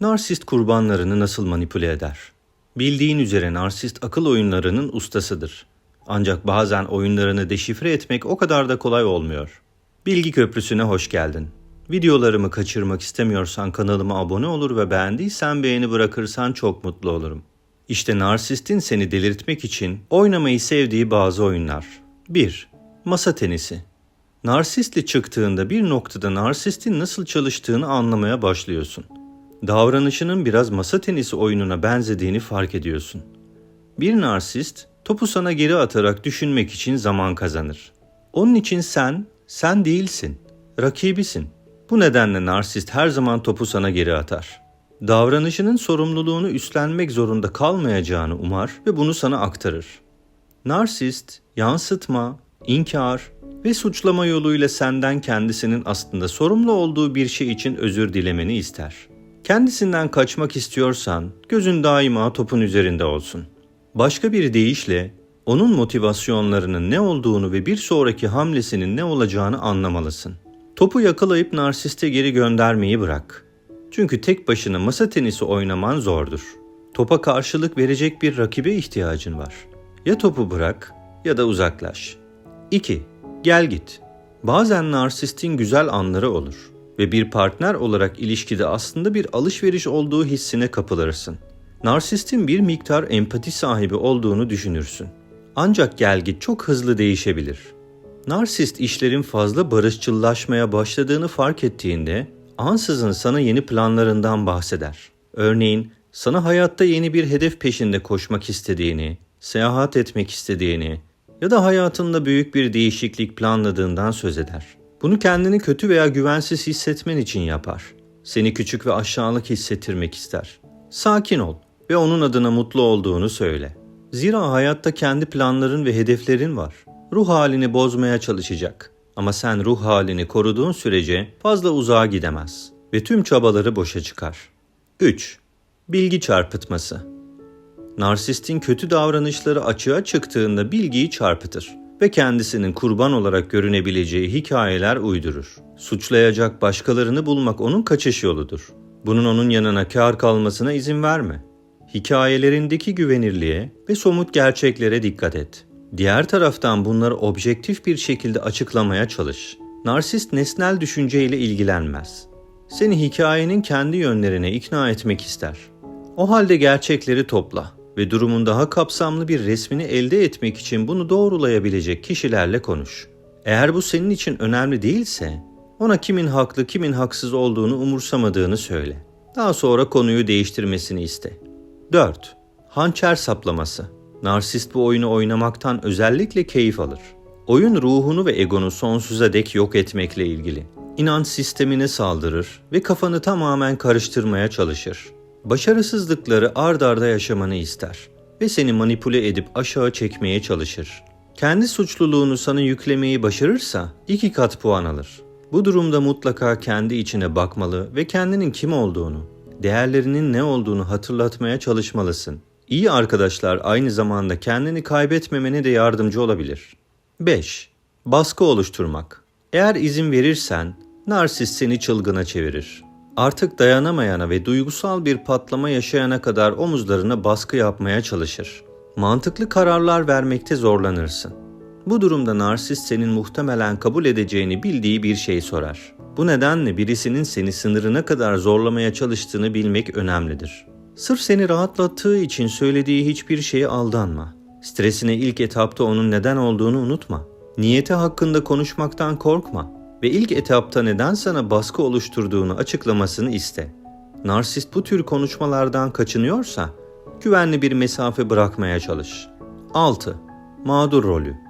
Narsist kurbanlarını nasıl manipüle eder? Bildiğin üzere narsist akıl oyunlarının ustasıdır. Ancak bazen oyunlarını deşifre etmek o kadar da kolay olmuyor. Bilgi Köprüsü'ne hoş geldin. Videolarımı kaçırmak istemiyorsan kanalıma abone olur ve beğendiysen beğeni bırakırsan çok mutlu olurum. İşte narsistin seni delirtmek için oynamayı sevdiği bazı oyunlar. 1. Masa tenisi. Narsistle çıktığında bir noktada narsistin nasıl çalıştığını anlamaya başlıyorsun. Davranışının biraz masa tenisi oyununa benzediğini fark ediyorsun. Bir narsist topu sana geri atarak düşünmek için zaman kazanır. Onun için sen, sen değilsin, rakibisin. Bu nedenle narsist her zaman topu sana geri atar. Davranışının sorumluluğunu üstlenmek zorunda kalmayacağını umar ve bunu sana aktarır. Narsist, yansıtma, inkar ve suçlama yoluyla senden kendisinin aslında sorumlu olduğu bir şey için özür dilemeni ister. Kendisinden kaçmak istiyorsan gözün daima topun üzerinde olsun. Başka bir deyişle onun motivasyonlarının ne olduğunu ve bir sonraki hamlesinin ne olacağını anlamalısın. Topu yakalayıp narsiste geri göndermeyi bırak. Çünkü tek başına masa tenisi oynaman zordur. Topa karşılık verecek bir rakibe ihtiyacın var. Ya topu bırak ya da uzaklaş. 2. Gel git. Bazen narsistin güzel anları olur ve bir partner olarak ilişkide aslında bir alışveriş olduğu hissine kapılırsın. Narsistin bir miktar empati sahibi olduğunu düşünürsün. Ancak gel git çok hızlı değişebilir. Narsist işlerin fazla barışçıllaşmaya başladığını fark ettiğinde ansızın sana yeni planlarından bahseder. Örneğin sana hayatta yeni bir hedef peşinde koşmak istediğini, seyahat etmek istediğini ya da hayatında büyük bir değişiklik planladığından söz eder. Bunu kendini kötü veya güvensiz hissetmen için yapar. Seni küçük ve aşağılık hissettirmek ister. Sakin ol ve onun adına mutlu olduğunu söyle. Zira hayatta kendi planların ve hedeflerin var. Ruh halini bozmaya çalışacak. Ama sen ruh halini koruduğun sürece fazla uzağa gidemez ve tüm çabaları boşa çıkar. 3. Bilgi çarpıtması Narsistin kötü davranışları açığa çıktığında bilgiyi çarpıtır ve kendisinin kurban olarak görünebileceği hikayeler uydurur. Suçlayacak başkalarını bulmak onun kaçış yoludur. Bunun onun yanına kar kalmasına izin verme. Hikayelerindeki güvenirliğe ve somut gerçeklere dikkat et. Diğer taraftan bunları objektif bir şekilde açıklamaya çalış. Narsist nesnel düşünceyle ilgilenmez. Seni hikayenin kendi yönlerine ikna etmek ister. O halde gerçekleri topla ve durumun daha kapsamlı bir resmini elde etmek için bunu doğrulayabilecek kişilerle konuş. Eğer bu senin için önemli değilse, ona kimin haklı kimin haksız olduğunu umursamadığını söyle. Daha sonra konuyu değiştirmesini iste. 4. Hançer saplaması. Narsist bu oyunu oynamaktan özellikle keyif alır. Oyun ruhunu ve egonu sonsuza dek yok etmekle ilgili. İnanç sistemine saldırır ve kafanı tamamen karıştırmaya çalışır. Başarısızlıkları ard arda yaşamanı ister ve seni manipüle edip aşağı çekmeye çalışır. Kendi suçluluğunu sana yüklemeyi başarırsa iki kat puan alır. Bu durumda mutlaka kendi içine bakmalı ve kendinin kim olduğunu, değerlerinin ne olduğunu hatırlatmaya çalışmalısın. İyi arkadaşlar aynı zamanda kendini kaybetmemene de yardımcı olabilir. 5. Baskı oluşturmak. Eğer izin verirsen, narsist seni çılgına çevirir. Artık dayanamayana ve duygusal bir patlama yaşayana kadar omuzlarına baskı yapmaya çalışır. Mantıklı kararlar vermekte zorlanırsın. Bu durumda narsist senin muhtemelen kabul edeceğini bildiği bir şey sorar. Bu nedenle birisinin seni sınırına kadar zorlamaya çalıştığını bilmek önemlidir. Sırf seni rahatlattığı için söylediği hiçbir şeye aldanma. Stresine ilk etapta onun neden olduğunu unutma. Niyeti hakkında konuşmaktan korkma ve ilk etapta neden sana baskı oluşturduğunu açıklamasını iste. Narsist bu tür konuşmalardan kaçınıyorsa güvenli bir mesafe bırakmaya çalış. 6. Mağdur rolü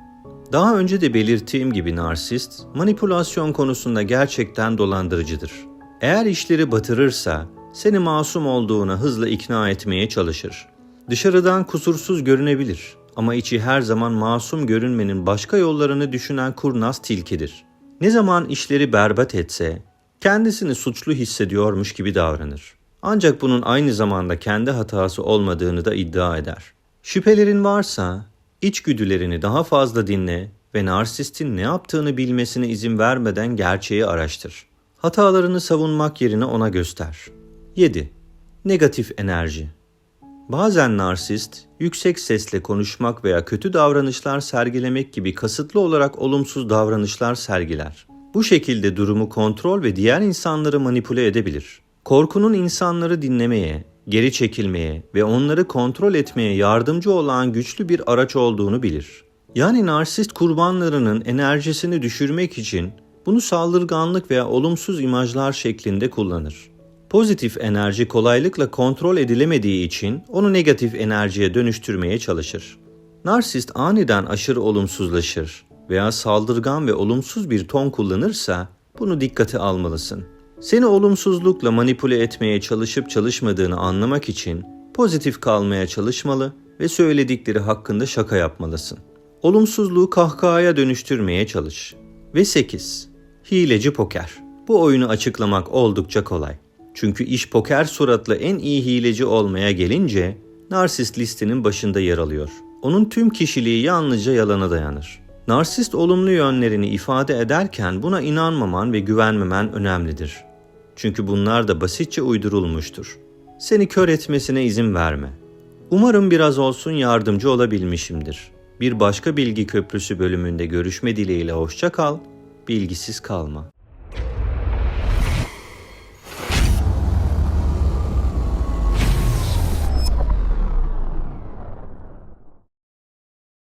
daha önce de belirttiğim gibi narsist, manipülasyon konusunda gerçekten dolandırıcıdır. Eğer işleri batırırsa, seni masum olduğuna hızla ikna etmeye çalışır. Dışarıdan kusursuz görünebilir ama içi her zaman masum görünmenin başka yollarını düşünen kurnaz tilkidir. Ne zaman işleri berbat etse, kendisini suçlu hissediyormuş gibi davranır. Ancak bunun aynı zamanda kendi hatası olmadığını da iddia eder. Şüphelerin varsa İçgüdülerini daha fazla dinle ve narsistin ne yaptığını bilmesine izin vermeden gerçeği araştır. Hatalarını savunmak yerine ona göster. 7. Negatif enerji. Bazen narsist, yüksek sesle konuşmak veya kötü davranışlar sergilemek gibi kasıtlı olarak olumsuz davranışlar sergiler. Bu şekilde durumu kontrol ve diğer insanları manipüle edebilir. Korkunun insanları dinlemeye, geri çekilmeye ve onları kontrol etmeye yardımcı olan güçlü bir araç olduğunu bilir. Yani narsist kurbanlarının enerjisini düşürmek için bunu saldırganlık veya olumsuz imajlar şeklinde kullanır. Pozitif enerji kolaylıkla kontrol edilemediği için onu negatif enerjiye dönüştürmeye çalışır. Narsist aniden aşırı olumsuzlaşır veya saldırgan ve olumsuz bir ton kullanırsa bunu dikkate almalısın. Seni olumsuzlukla manipüle etmeye çalışıp çalışmadığını anlamak için pozitif kalmaya çalışmalı ve söyledikleri hakkında şaka yapmalısın. Olumsuzluğu kahkahaya dönüştürmeye çalış. Ve 8. Hileci poker. Bu oyunu açıklamak oldukça kolay. Çünkü iş poker suratlı en iyi hileci olmaya gelince narsist listenin başında yer alıyor. Onun tüm kişiliği yalnızca yalana dayanır. Narsist olumlu yönlerini ifade ederken buna inanmaman ve güvenmemen önemlidir. Çünkü bunlar da basitçe uydurulmuştur. Seni kör etmesine izin verme. Umarım biraz olsun yardımcı olabilmişimdir. Bir başka bilgi köprüsü bölümünde görüşme dileğiyle hoşça kal, bilgisiz kalma.